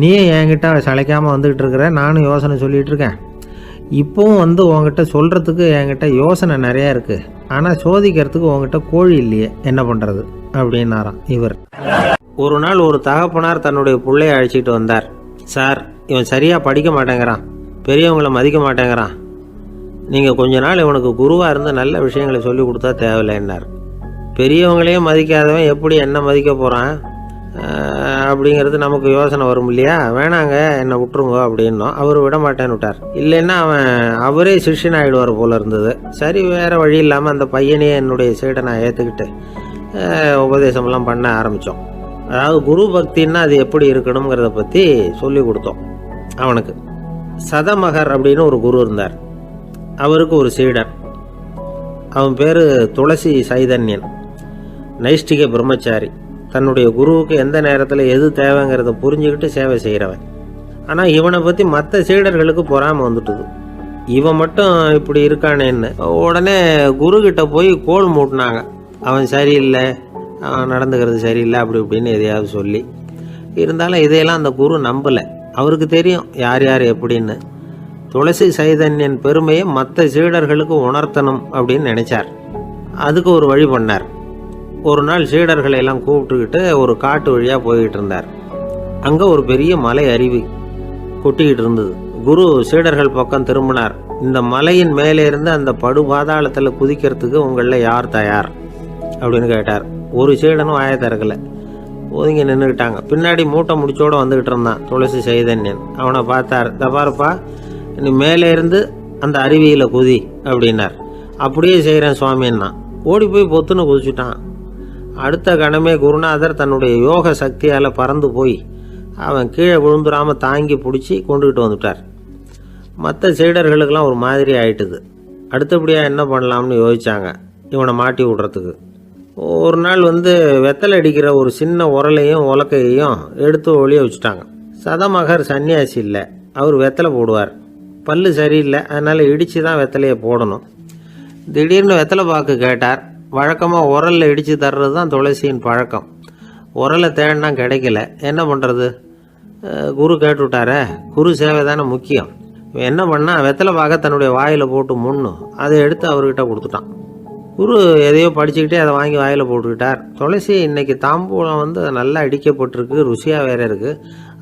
நீ என்கிட்ட சளைக்காமல் வந்துக்கிட்டு இருக்கிற நானும் யோசனை சொல்லிகிட்டு இருக்கேன். இப்போவும் வந்து உங்ககிட்ட சொல்கிறதுக்கு என்கிட்ட யோசனை நிறையா இருக்குது ஆனால் சோதிக்கிறதுக்கு உங்ககிட்ட கோழி இல்லையே. என்ன பண்ணுறது அப்படின்னாராம். இவர் ஒரு நாள் ஒரு தகப்பனார் தன்னுடைய பிள்ளைய அழைச்சிட்டு வந்தார். சார் இவன் சரியாக படிக்க மாட்டேங்கிறான். பெரியவங்களை மதிக்க மாட்டேங்கிறான். நீங்கள் கொஞ்ச நாள் இவனுக்கு குருவாக இருந்து நல்ல விஷயங்களை சொல்லி கொடுத்தா தேவையில்லைன்னார். பெரியவங்களையும் மதிக்காதவன் எப்படி என்ன மதிக்க போகிறான் அப்படிங்கிறது நமக்கு யோசனை வரும் இல்லையா? வேணாங்க என்னை விட்டுருங்க அப்படின்னோம். அவர் விட மாட்டேன்னு விட்டார். இல்லைன்னா அவன் அவரே சிஷ்யன் ஆகிடுவார் போல இருந்தது. சரி வேறு வழி இல்லாமல் அந்த பையனையே என்னுடைய சைடை நான் ஏற்றுக்கிட்டு உபதேசமெல்லாம் பண்ண ஆரம்பித்தோம் அதாவது குரு பக்தின்னா அது எப்படி இருக்கணுங்கிறத பற்றி சொல்லி கொடுத்தோம். அவனுக்கு. சதமகர் அப்படின்னு ஒரு குரு இருந்தார். அவருக்கு ஒரு சீடர். அவன் பேர் துளசி சைதன்யன். நைஷ்டிக பிரம்மச்சாரி. தன்னுடைய குருவுக்கு எந்த நேரத்தில் எது தேவைங்கிறத புரிஞ்சுக்கிட்டு சேவை செய்கிறவன் ஆனால் இவனை பற்றி மற்ற சீடர்களுக்கு பொறாமல் வந்துட்டுது. இவன் மட்டும் இப்படி இருக்கானேன்னு உடனே குரு போய் கோல் மூட்டினாங்க. அவன் சரியில்லை அவன் நடந்துக்கிறது சரியில்லை அப்படி இப்படின்னு எதையாவது சொல்லி. இருந்தாலும் இதையெல்லாம் அந்த குரு நம்பலை. அவருக்கு தெரியும் யார் யார் எப்படின்னு. துளசி சைதன்யன் பெருமையை மற்ற சீடர்களுக்கு உணர்த்தணும் அப்படின்னு நினைச்சார். அதுக்கு ஒரு வழி பண்ணார். ஒரு நாள் சீடர்களை எல்லாம் கூப்பிட்டுக்கிட்டு ஒரு காட்டு வழியாக போய்கிட்டு இருந்தார். அங்கே ஒரு பெரிய மலை அருவி கொட்டிக்கிட்டு இருந்தது. குரு சீடர்கள் பக்கம் திரும்பினார். இந்த மலையின் மேலே இருந்து அந்த படு பாதாளத்தில் குதிக்கிறதுக்கு உங்களில் யார் தயார்? அப்படின்னு கேட்டார். ஒரு சீடனும் ஆய திறக்கல. ஒதுங்கி நின்றுக்கிட்டாங்க பின்னாடி மூட்டை முடிச்சோடு வந்துக்கிட்டு இருந்தான். துளசி சைதன்யன். அவனை பார்த்தார். தப்பாருப்பா நீ மேலே இருந்து அந்த அருவியில் குதி அப்படின்னார். அப்படியே செய்கிறேன் சுவாமின்னா. ஓடி போய் பொத்துன்னு குதிச்சுட்டான். அடுத்த கணமே குருநாதர் தன்னுடைய யோக சக்தியால் பறந்து போய் அவன் கீழே விழுந்துடாமல் தாங்கி பிடிச்சி கொண்டுகிட்டு வந்துட்டார். மற்ற சீடர்களுக்கெல்லாம் ஒரு மாதிரி ஆயிட்டுது. அடுத்தபடியாக என்ன பண்ணலாம்னு யோசிச்சாங்க. இவனை மாட்டி விடுறதுக்கு. ஒரு நாள் வந்து வெத்தலை அடிக்கிற ஒரு சின்ன உரலையும் உலக்கையையும் எடுத்து ஒளிய வச்சுட்டாங்க. சதமகர் சன்னியாசி இல்லை. அவர் வெத்தலை போடுவார். பல்லு சரியில்லை. அதனால் இடித்து தான் வெத்தலையை போடணும். திடீர்னு வெத்தலை பாக்கு கேட்டார். வழக்கமாக உரலில் இடித்து தர்றது தான் துளசியின் பழக்கம். உரலை தேடினா கிடைக்கல. என்ன பண்ணுறது குரு கேட்டுவிட்டாரே. குரு சேவை தானே முக்கியம். என்ன பண்ணால் வெத்தலை பார்க்க தன்னுடைய வாயில் போட்டு முன்னும் அதை எடுத்து அவர்கிட்ட கொடுத்துட்டான். குரு எதையோ படிச்சுக்கிட்டே அதை வாங்கி வாயில் போட்டுக்கிட்டார். துளசி இன்றைக்கி தாம்பூலம் வந்து நல்லா இடிக்கப்பட்டிருக்கு ருசியாக வேற இருக்குது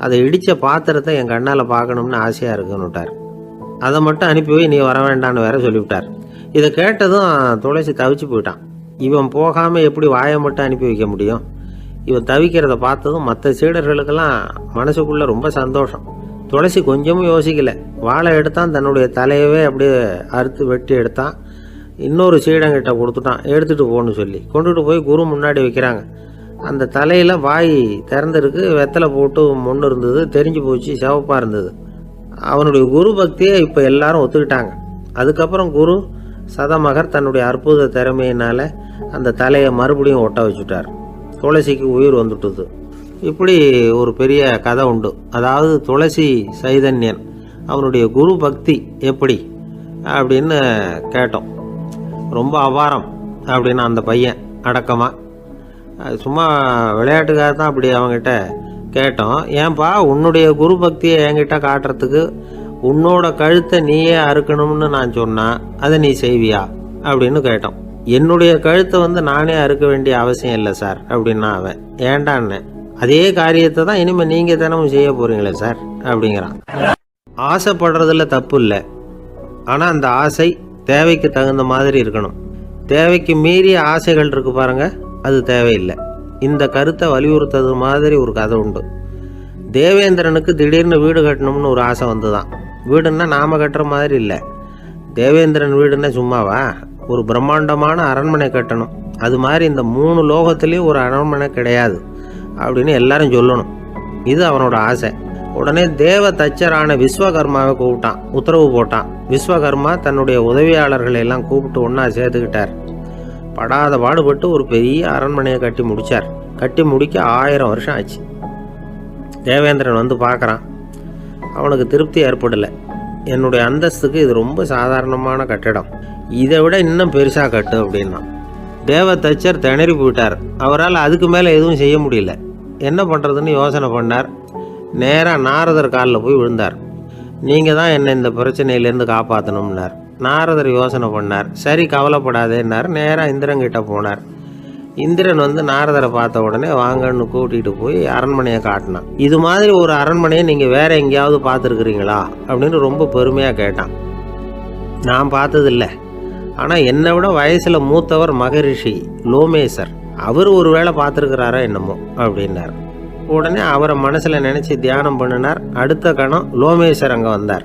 அதை இடித்த பாத்திரத்தை என் கண்ணால் பார்க்கணும்னு ஆசையாக இருக்குன்னுட்டார் அதை மட்டும் அனுப்பி போய் நீ வர வேண்டான்னு வேற சொல்லிவிட்டார். இதை கேட்டதும் துளசி தவிச்சு போயிட்டான். இவன் போகாமல் எப்படி வாயை மட்டும் அனுப்பி வைக்க முடியும்? இவன் தவிக்கிறத பார்த்ததும் மற்ற சீடர்களுக்கெல்லாம் மனசுக்குள்ளே ரொம்ப சந்தோஷம். துளசி கொஞ்சமும் யோசிக்கல. வாழை எடுத்தான் தன்னுடைய தலையவே அப்படியே அறுத்து வெட்டி எடுத்தான். இன்னொரு சீடங்கிட்ட கொடுத்துட்டான். எடுத்துகிட்டு போன்னு சொல்லி. கொண்டுட்டு போய் குரு முன்னாடி வைக்கிறாங்க. அந்த தலையில் வாய் திறந்துருக்கு. வெத்தலை போட்டு முன்னு இருந்தது. தெரிஞ்சு போச்சு சிவப்பாக இருந்தது. அவனுடைய குரு பக்தியை இப்போ எல்லாரும் ஒத்துக்கிட்டாங்க. அதுக்கப்புறம் குரு சதமகர் தன்னுடைய அற்புத திறமையினால் அந்த தலையை மறுபடியும் ஒட்ட வச்சுட்டார். துளசிக்கு உயிர் வந்துட்டுது. இப்படி ஒரு பெரிய கதை உண்டு. அதாவது துளசி சைதன்யன் அவனுடைய குரு பக்தி எப்படி அப்படின்னு கேட்டோம். ரொம்ப அபாரம் அப்படின்னு அந்த பையன் அடக்கமாக அது சும்மா விளையாட்டுக்காக தான் அப்படி அவங்ககிட்ட கேட்டோம் ஏன்பா உன்னுடைய குரு பக்தியை என்கிட்ட காட்டுறதுக்கு உன்னோட கழுத்தை நீயே அறுக்கணும்னு நான் சொன்னேன். அதை நீ செய்வியா? அப்படின்னு கேட்டோம் என்னுடைய கழுத்தை வந்து நானே அறுக்க வேண்டிய அவசியம் இல்லை சார் அப்படின்னா அவன். ஏண்டான்னு. அதே காரியத்தை தான் இனிமேல் நீங்கள் தினமும் செய்ய போகிறீங்களே சார் அப்படிங்கிறான். ஆசைப்படுறதுல தப்பு இல்லை. ஆனால் அந்த ஆசை தேவைக்கு தகுந்த மாதிரி இருக்கணும். தேவைக்கு மீறிய ஆசைகள் இருக்கு பாருங்க அது தேவையில்லை. இந்த கருத்தை வலியுறுத்தது மாதிரி ஒரு கதை உண்டு. தேவேந்திரனுக்கு திடீர்னு வீடு கட்டணும்னு ஒரு ஆசை வந்துதான். வீடுன்னா நாம கட்டுற மாதிரி இல்லை. தேவேந்திரன் வீடுன்னா சும்மாவா? ஒரு பிரம்மாண்டமான அரண்மனை கட்டணும். அது மாதிரி இந்த மூணு லோகத்துலேயும் ஒரு அரண்மனை கிடையாது அப்படின்னு எல்லாரும் சொல்லணும். இது அவனோட ஆசை. உடனே தேவ தச்சரான விஸ்வகர்மாவை கூப்பிட்டான். உத்தரவு போட்டான். விஸ்வகர்மா தன்னுடைய உதவியாளர்களை எல்லாம் கூப்பிட்டு ஒன்றா சேர்த்துக்கிட்டார். படாத பாடுபட்டு ஒரு பெரிய அரண்மனையை கட்டி முடித்தார் கட்டி முடிக்க ஆயிரம் வருஷம் ஆச்சு. தேவேந்திரன் வந்து பார்க்குறான். அவனுக்கு திருப்தி ஏற்படலை. என்னுடைய அந்தஸ்துக்கு இது ரொம்ப சாதாரணமான கட்டிடம். இதை விட இன்னும் பெருசாக கட்டு அப்படின்னா. தேவ தச்சர் திணறி போயிட்டார். அவரால் அதுக்கு மேலே எதுவும் செய்ய முடியல. என்ன பண்ணுறதுன்னு யோசனை பண்ணார். நேராக நாரதர் காலில் போய் விழுந்தார். நீங்கள் தான் என்னை இந்த பிரச்சனையிலேருந்து காப்பாற்றணும்னார் நாரதர் யோசனை பண்ணார். சரி கவலைப்படாதேன்னார் நேராக இந்திரங்கிட்ட போனார். இந்திரன் வந்து நாரதரை பார்த்த உடனே வாங்கன்னு கூட்டிகிட்டு போய் அரண்மனையை காட்டினான். இது மாதிரி ஒரு அரண்மனையை நீங்கள் வேறு எங்கேயாவது பார்த்துருக்குறீங்களா? அப்படின்னு ரொம்ப பெருமையாக கேட்டான். நான் பார்த்ததில்ல. ஆனால் என்னை விட வயசில் மூத்தவர் மகரிஷி லோமேசர். அவர் ஒரு வேளை பார்த்துருக்கிறாரா என்னமோ? அப்படின்னார். உடனே அவரை மனசில் நினச்சி தியானம் பண்ணினார். அடுத்த கணம் லோமேஸ்வர் அங்கே வந்தார்.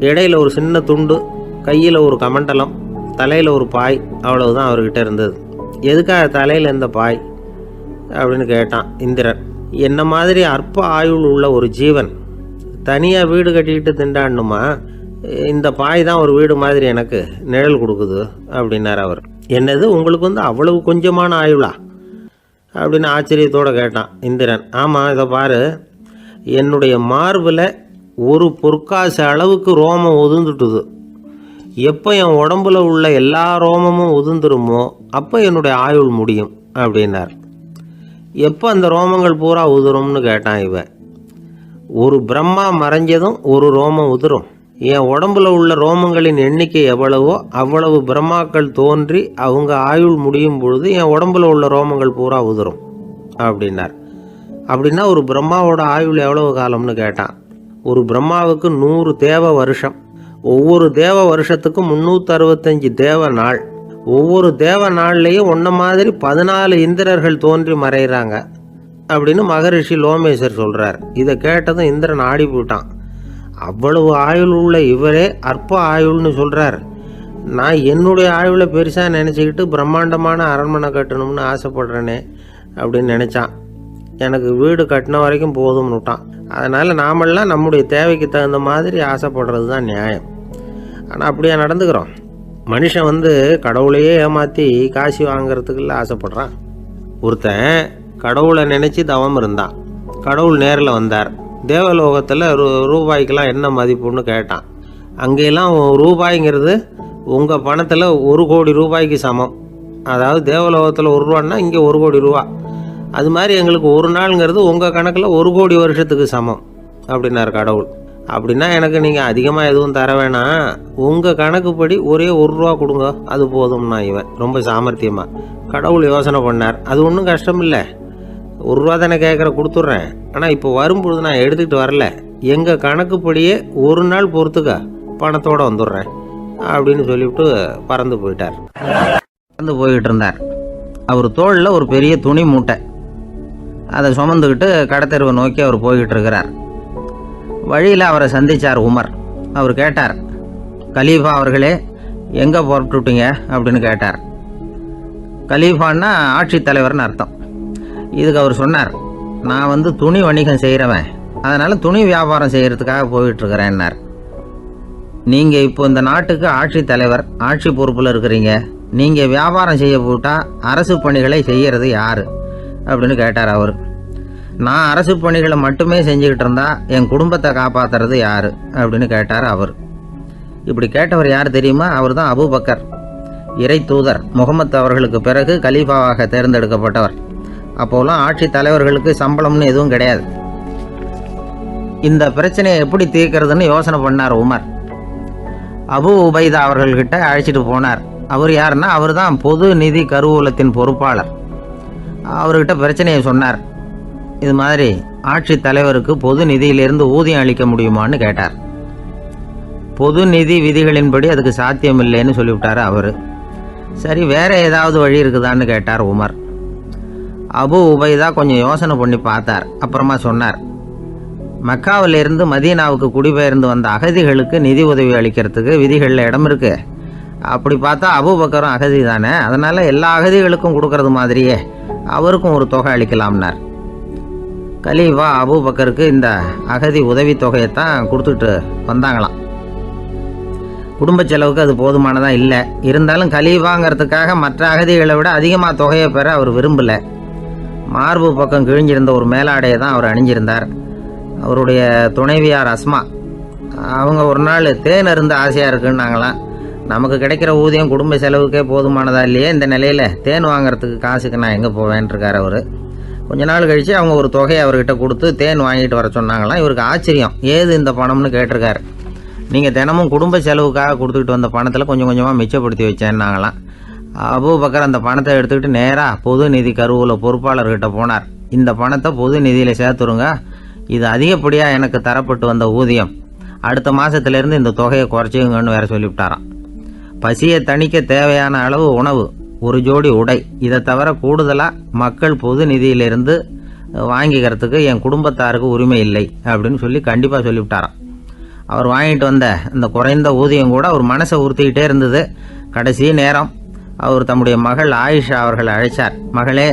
இடையில ஒரு சின்ன துண்டு கையில் ஒரு கமண்டலம் தலையில் ஒரு பாய் அவ்வளவுதான் அவர்கிட்ட இருந்தது. எதுக்காக தலையில் இந்த பாய்? அப்படின்னு கேட்டான் இந்திரன். என்ன மாதிரி அற்ப ஆயுள் உள்ள ஒரு ஜீவன். தனியாக வீடு கட்டிக்கிட்டு திண்டாடணுமா? இந்த பாய் தான் ஒரு வீடு மாதிரி எனக்கு நிழல் கொடுக்குது அப்படின்னார் அவர். என்னது? உங்களுக்கு வந்து அவ்வளவு கொஞ்சமான ஆயுளா? அப்படின்னு ஆச்சரியத்தோடு கேட்டான் இந்திரன். ஆமாம் இதை பாரு. என்னுடைய மார்பில் ஒரு பொற்காசு அளவுக்கு ரோமம் உதுந்துட்டுது எப்போ என் உடம்புல உள்ள எல்லா ரோமமும் உதிர்ந்துருமோ அப்போ என்னுடைய ஆயுள் முடியும் அப்படின்னார். எப்போ அந்த ரோமங்கள் பூரா உதிரும்னு கேட்டான் இவன். ஒரு பிரம்மா மறைஞ்சதும் ஒரு ரோமம் உதிரும். என் உடம்புல உள்ள ரோமங்களின் எண்ணிக்கை எவ்வளவோ அவ்வளவு பிரம்மாக்கள் தோன்றி அவங்க ஆயுள் முடியும் பொழுது என் உடம்புல உள்ள ரோமங்கள் பூரா உதிரும் அப்படின்னார். அப்படின்னா ஒரு பிரம்மாவோட ஆயுள் எவ்வளவு காலம்னு கேட்டான். ஒரு பிரம்மாவுக்கு நூறு தேவ வருஷம். ஒவ்வொரு தேவ வருஷத்துக்கும் முந்நூற்றறுபத்தஞ்சு தேவ நாள். ஒவ்வொரு தேவ நாள்லேயும் ஒன்றை மாதிரி பதினாலு இந்திரர்கள் தோன்றி மறைகிறாங்க அப்படின்னு மகரிஷி லோமேஸ்வர் சொல்கிறார் இதை கேட்டதும் இந்திரன் ஆடி போயிட்டான் அவ்வளவு ஆயுள் உள்ள இவரே அற்ப ஆயுள்னு சொல்கிறார் நான் என்னுடைய ஆயுளை பெருசாக நினச்சிக்கிட்டு பிரம்மாண்டமான அரண்மனை கட்டணும்னு ஆசைப்படுறேனே அப்படின்னு நினச்சான். எனக்கு வீடு கட்டின வரைக்கும் போதும்னு விட்டான். அதனால் நாமெல்லாம் நம்முடைய தேவைக்கு தகுந்த மாதிரி ஆசைப்படுறது தான் நியாயம். ஆனால் அப்படியே நடந்துக்கிறோம். மனுஷன் வந்து கடவுளையே ஏமாற்றி காசு வாங்குறதுக்குள்ள ஆசைப்படுறான். ஒருத்தன் கடவுளை நினச்சி தவம் இருந்தான். கடவுள் நேரில் வந்தார். தேவலோகத்தில் ரூ ரூபாய்க்கெலாம் என்ன மதிப்புன்னு கேட்டான். அங்கெல்லாம் ரூபாய்ங்கிறது உங்கள் பணத்தில் ஒரு கோடி ரூபாய்க்கு சமம். அதாவது தேவலோகத்தில் ஒரு ரூபான்னா இங்கே ஒரு கோடி ரூபா. அது மாதிரி எங்களுக்கு ஒரு நாளுங்கிறது உங்கள் கணக்கில் ஒரு கோடி வருஷத்துக்கு சமம் அப்படின்னார் கடவுள். அப்படின்னா எனக்கு நீங்கள் அதிகமாக எதுவும் தர வேணாம். உங்கள் கணக்குப்படி ஒரே ஒரு ரூபா கொடுங்க அது போதும்னா இவன். ரொம்ப சாமர்த்தியமாக கடவுள் யோசனை பண்ணார். அது ஒன்றும் கஷ்டம் இல்லை. ஒரு ரூபா தானே கேட்குற கொடுத்துட்றேன். ஆனால் இப்போ வரும்பொழுது நான் எடுத்துக்கிட்டு வரல. எங்கள் கணக்குப்படியே ஒரு நாள் பொறுத்துக்கா பணத்தோடு வந்துடுறேன் அப்படின்னு சொல்லிவிட்டு பறந்து போயிட்டார். பறந்து போய்கிட்டு இருந்தார். அவர் தோளில் ஒரு பெரிய துணி மூட்டை. அதை சுமந்துக்கிட்டு கடத்தெருவை நோக்கி அவர் போய்கிட்டு இருக்கிறார். வழியில் அவரை சந்திச்சார் உமர். அவர் கேட்டார் கலீஃபா அவர்களே எங்கே புறப்பட்டுட்டீங்க? அப்படின்னு கேட்டார். கலீஃபான்னா ஆட்சித்தலைவர்னு அர்த்தம். இதுக்கு அவர் சொன்னார் நான் வந்து துணி வணிகம் செய்கிறவன் அதனால் துணி வியாபாரம் செய்கிறதுக்காக போயிட்டுருக்கிறேன்னார். நீங்கள் இப்போ இந்த நாட்டுக்கு ஆட்சித் தலைவர் ஆட்சி பொறுப்பில் இருக்கிறீங்க. நீங்கள் வியாபாரம் செய்ய போட்டால் அரசு பணிகளை செய்கிறது யார்? அப்படின்னு கேட்டார் அவர். நான் அரசு பணிகளை மட்டுமே செஞ்சுக்கிட்டு இருந்தா என் குடும்பத்தை காப்பாத்துறது யார்? அப்படின்னு கேட்டார் அவர். இப்படி கேட்டவர் யார் தெரியுமா? அவர் தான் அபூபக்கர். இறை தூதர் முகமது அவர்களுக்கு பிறகு கலீஃபாவாக தேர்ந்தெடுக்கப்பட்டவர். அப்போலாம் ஆட்சி தலைவர்களுக்கு சம்பளம்னு எதுவும் கிடையாது. இந்த பிரச்சனையை எப்படி தீர்க்கறதுன்னு யோசனை பண்ணார் உமர். அபு உபைதா அவர்கள்கிட்ட அழைச்சிட்டு போனார். அவர் யாருன்னா அவர் தான் பொது நிதி கருவூலத்தின் பொறுப்பாளர். அவர்கிட்ட பிரச்சனையை சொன்னார். இது மாதிரி ஆட்சி தலைவருக்கு பொது நிதியிலிருந்து ஊதியம் அளிக்க முடியுமான்னு கேட்டார். பொது நிதி விதிகளின்படி அதுக்கு சாத்தியம் இல்லைன்னு சொல்லிவிட்டார் அவர். சரி வேற ஏதாவது வழி இருக்குதான்னு கேட்டார் உமர். அபு உபைதா கொஞ்சம் யோசனை பண்ணி பார்த்தார். அப்புறமா சொன்னார் மக்காவிலிருந்து மதீனாவுக்கு குடிபெயர்ந்து வந்த அகதிகளுக்கு நிதி உதவி அளிக்கிறதுக்கு விதிகளில் இடம் இருக்கு. அப்படி பார்த்தா அபுபக்கரும் அகதி தானே அதனால் எல்லா அகதிகளுக்கும் கொடுக்கறது மாதிரியே அவருக்கும் ஒரு தொகை அளிக்கலாம்னார். கலீஃபா அபுபக்கருக்கு இந்த அகதி உதவி தொகையைத்தான் கொடுத்துட்டு வந்தாங்களாம். குடும்ப செலவுக்கு அது போதுமானதாக இல்லை. இருந்தாலும் கலீஃபாங்கிறதுக்காக மற்ற அகதிகளை விட அதிகமாக தொகையை பெற அவர் விரும்பலை. மார்பு பக்கம் கிழிஞ்சிருந்த ஒரு மேலாடையை தான் அவர் அணிஞ்சிருந்தார். அவருடைய துணைவியார் அஸ்மா அவங்க ஒரு நாள் தேன் இருந்து ஆசையாக இருக்குன்னாங்களாம் நமக்கு கிடைக்கிற ஊதியம் குடும்ப செலவுக்கே போதுமானதா இல்லையே இந்த நிலையில் தேன் வாங்குறதுக்கு காசுக்கு நான் எங்கே போவேன்ருக்கார் அவர். கொஞ்ச நாள் கழித்து அவங்க ஒரு தொகையை அவர்கிட்ட கொடுத்து தேன் வாங்கிட்டு வர சொன்னாங்களாம். இவருக்கு ஆச்சரியம் ஏது இந்த பணம்னு கேட்டிருக்காரு. நீங்கள் தினமும் குடும்ப செலவுக்காக கொடுத்துக்கிட்டு வந்த பணத்தில் கொஞ்சம் கொஞ்சமாக மிச்சப்படுத்தி வச்சேன்னாங்களாம். அபூபக்கர் அந்த பணத்தை எடுத்துக்கிட்டு நேராக பொது நிதி கருவூல பொறுப்பாளர்கிட்ட போனார். இந்த பணத்தை பொது நிதியில் சேர்த்துருங்க. இது அதிகப்படியாக எனக்கு தரப்பட்டு வந்த ஊதியம். அடுத்த மாதத்துலேருந்து இந்த தொகையை குறைச்சிங்கன்னு வேற சொல்லிவிட்டாராம். பசியை தணிக்க தேவையான அளவு உணவு ஒரு ஜோடி உடை. இதை தவிர கூடுதலாக மக்கள் பொது நிதியிலிருந்து வாங்கிக்கிறதுக்கு என் குடும்பத்தாருக்கு உரிமை இல்லை அப்படின்னு சொல்லி கண்டிப்பாக சொல்லிவிட்டாராம். அவர் வாங்கிட்டு வந்த இந்த குறைந்த ஊதியம் கூட அவர் மனசை உறுத்திக்கிட்டே இருந்தது. கடைசி நேரம் அவர் தம்முடைய மகள் ஆயிஷா அவர்களை அழைச்சார். மகளே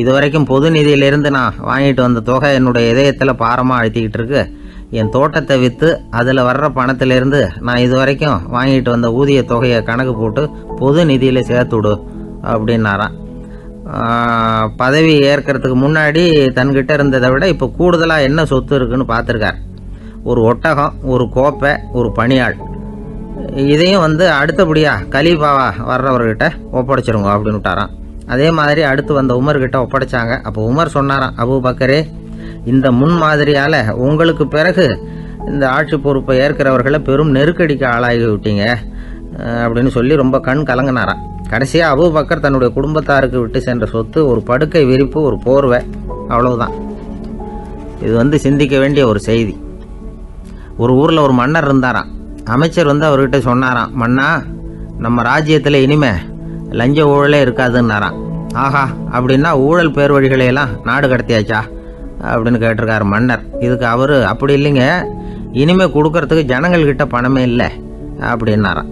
இதுவரைக்கும் பொது நிதியிலிருந்து நான் வாங்கிட்டு வந்த தொகை என்னுடைய இதயத்தில் பாரமாக அழுத்திக்கிட்டு இருக்கு. என் தோட்டத்தை விற்று அதில் வர்ற பணத்திலிருந்து நான் இது வரைக்கும் வாங்கிட்டு வந்த ஊதிய தொகையை கணக்கு போட்டு பொது நிதியில் சேர்த்து விடு அப்படின்னாராம். பதவி ஏற்கிறதுக்கு முன்னாடி தன்கிட்ட இருந்ததை விட இப்போ கூடுதலாக என்ன சொத்து இருக்குன்னு பார்த்துருக்கார். ஒரு ஒட்டகம் ஒரு கோப்பை ஒரு பணியாள். இதையும் வந்து அடுத்தபடியாக கலீஃபாவா வர்றவர்கிட்ட ஒப்படைச்சிருங்க அப்படின்னு விட்டாராம். அதே மாதிரி அடுத்து வந்த உமர்கிட்ட ஒப்படைச்சாங்க. அப்போ உமர் சொன்னாராம் அபு பக்கரே இந்த முன்மாதிரியால் உங்களுக்கு பிறகு இந்த ஆட்சி பொறுப்பை ஏற்கிறவர்களை பெரும் நெருக்கடிக்கு ஆளாகி விட்டீங்க அப்படின்னு சொல்லி ரொம்ப கண் கலங்கினாராம். கடைசியாக அபு பக்கர் தன்னுடைய குடும்பத்தாருக்கு விட்டு சென்ற சொத்து ஒரு படுக்கை விரிப்பு ஒரு போர்வை அவ்வளவுதான். இது வந்து சிந்திக்க வேண்டிய ஒரு செய்தி. ஒரு ஊரில் ஒரு மன்னர் இருந்தாராம். அமைச்சர் வந்து அவர்கிட்ட சொன்னாராம் மன்னா நம்ம ராஜ்யத்தில் இனிமே லஞ்ச ஊழலே இருக்காதுன்னாராம். ஆஹா அப்படின்னா ஊழல் பேர் வழிகளையெல்லாம் நாடு கடத்தியாச்சா? அப்படின்னு கேட்டிருக்காரு மன்னர். இதுக்கு அவர் அப்படி இல்லைங்க. இனிமே கொடுக்கறதுக்கு ஜனங்கள்கிட்ட பணமே இல்லை அப்படின்னாராம்.